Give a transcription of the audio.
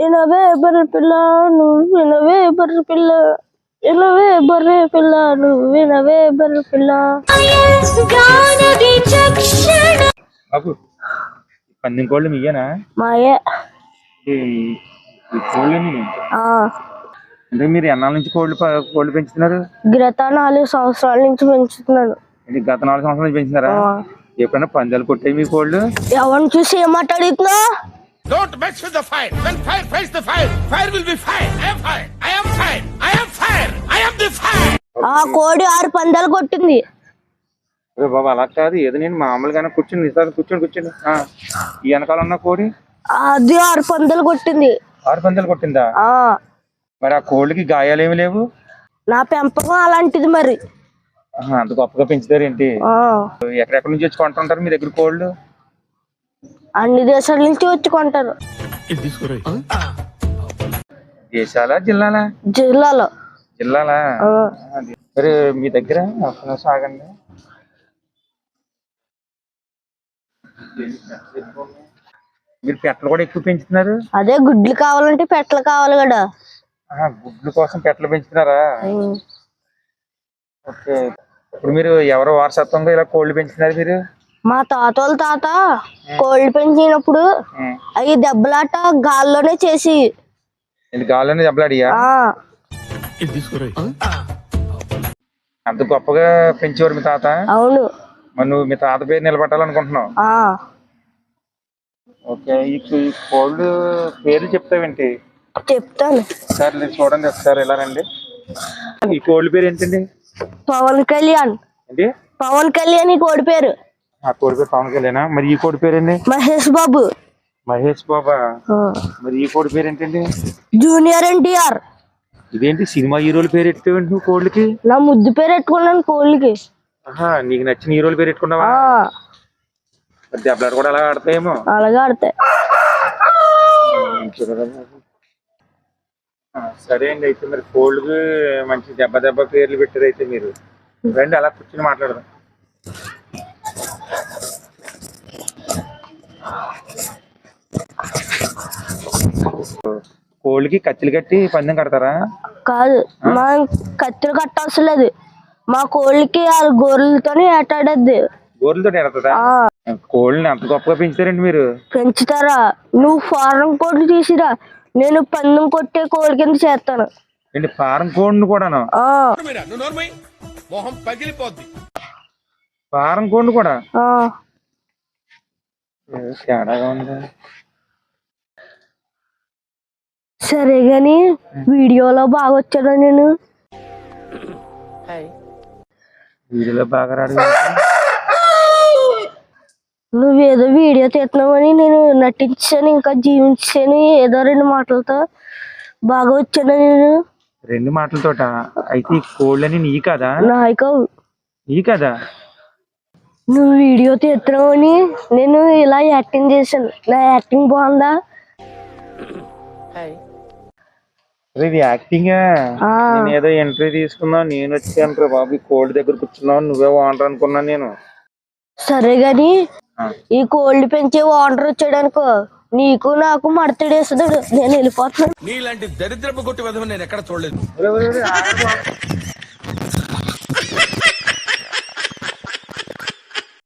వినవే బర్రె పిల్ల నువ్వు వినవే బర్రె పిల్ల వినవే బర్రె పిల్ల. నువ్వు వినవే బర్రె పిల్ల బాబు పందెం కోళ్ళు మీయేనా మాయే కోళ్ళని అంటే మీరు ఎన్నాళ్ళ నుంచి కోళ్ళు ప- కోళ్ళు పెంచుతున్నారు? గత నాలుగు సంవత్సరాల నుంచి పెంచుతున్నాను. ఇది గత నాలుగు సంవత్సరాల నుంచి పెంచుతున్నారా? ఆ. ఎప్పుడైనా పందాలు కొట్టాయి మీ కోళ్ళు? ఎవరిని చూసి ఏం మాట్లాడుతున్నా Don't mess with the fire. When fire fights the fire, fire will be fire. I am fire. I am fire. I am fire. I am the fire. ఆ కోడి ఆరు పందాలు కొట్టింది అరే బాబు అలా కాదు ఏదో నేను మామూలుగానే కూర్చుని నిసారి కూర్చొని కూర్చొని ఆ, ఈ వెనకాల ఉన్న కోడి అది ఆరు పందాలు కొట్టింది ఆరు పందాలు కొట్టిందా ఆ మరి ఆ కోళ్ళకి గాయాలు ఏమి లేవు నా పెంపకం అలాంటిది మరి అంత గొప్పగా పెంచుతారేంటి ఆ ఎక్కడెక్కడి నుంచి వచ్చి కొంటుంటారు మీ దగ్గర కోళ్ళు అన్ని దేశాల నుంచి వచ్చి కొంటారు. దేశాలా జిల్లాలా? జిల్లాలో. జిల్లాలా. మరి మీ దగ్గర ఆగండి మీరు పెట్టలు కూడా ఎక్కువ పెంచుతున్నారు? అదే గుడ్లు కావాలంటే పెట్టలు కావాలి కదా. గుడ్ల కోసం పెట్టలు పెంచుతున్నారా. ఓకే. ఇప్పుడు మీరు ఎవరో వారసత్వంగా ఇలా కోళ్ళు పెంచుతున్నారు మీరు? మా తాత వాళ్ళ తాత కోళ్ళు పెంచినప్పుడు. అవి దెబ్బలాట గాల్లోనే చేసి. ఇది గాలని దెబ్బలాడియా? ఆ. అంత గొప్పగా పెంచేవారు మీ తాత? అవును. మరి నువ్వు మీ తాత పేరు నిలబెట్టాలనుకుంటున్నావు? ఆ. ఓకే ఈ కోళ్ళు పేర్లు చెప్తావేంటి? చెప్తాను. మీరు చూడండి ఒకసారి ఇలా రండి. ఈ కోళ్ళ పేరు ఏంటండి? పవన్ కళ్యాణ్. ఏంటి? పవన్ కళ్యాణ్ ఈ కోడి పేరు. ఆ కోడి పేరు పవన్ కళ్యాణ్? మరి ఈ కోడి పేరు ఏంటి మహేష్ బాబు. మహేష్ బాబా. మరి ఈ కోడి పేరు ఏంటండి జూనియర్ ఎన్టీఆర్. ఇదేంటి సినిమా హీరోల పేరు ఎట్టుకోవేంటి నువ్వు కోళ్ళకి? నా ముద్దు పేరు పెట్టుకున్నాను కోళ్ళకి. ఆహా నీకు నచ్చిన హీరోల పేరు పెట్టుకున్నావా మరి దెబ్బలాట కూడా అలా ఆడతాయేమో. అలాగే ఆడతాయి సరే అండి అయితే మరి కోళ్ళకి మంచి దెబ్బ దెబ్బ పేర్లు పెట్టారు అయితే మీరు. రండి అలా కూర్చొని మాట్లాడదాం. కోళ్ళకి కత్తిలు కట్టి పందెం కడతారా? కాదు మా కత్తులు కట్టవసరం లేదు మా కోళ్ళకి ఆ గొర్రెలతోనే ఏటాడద్ది. గోర్లతో ఎడతదా ఆ. కోళ్ళని అంత గొప్పగా పెంచుతారండి మీరు? పెంచుతారా? నువ్వు ఫారం కోళ్ళు తీసిరా. నేను పందెం కొట్టే కోడి కింద చేస్తాను. ఏంటి ఫారం కోడిని పగిలిపోద్ది. ఫారం కోడిని కూడా? తేడాగా ఉంది. సరే గాని వీడియోలో బాగా వచ్చాను నేను? వీడియోలో బాగా రాడు నువ్వేదో వీడియో తీస్తున్నావని నేను నటించాను ఇంకా జీవించాను ఏదో రెండు మాటలతో బాగా వచ్చాను నేను? రెండు మాటలతోట? అయితే కోళ్ళని నీ కదా? నాయక నీ కదా? నువ్వు వీడియో తీస్తున్నావని నేను ఇలా యాక్టింగ్ చేశాను. నా యాక్టింగ్ బాగుందా? ఇది యాక్టింగ్ ఆ. నేను ఏదో ఎంట్రీ తీసుకున్నావు నేను వచ్చాను రా బాబు. ఈ కోల్డ్ దగ్గర కూర్చున్నావు నువ్వే ఓనర్ అనుకున్నాను నేను. సరే గాని. ఈ కోళ్ళు పెంచే ఓనర్ వచ్చాడనుకో నీకు నాకు మడతడేస్తాడు నేను వెళ్ళిపోతున్నాను. నీలాంటి దరిద్రపు కొట్టి విధం నేను ఎక్కడ చూడలేదు.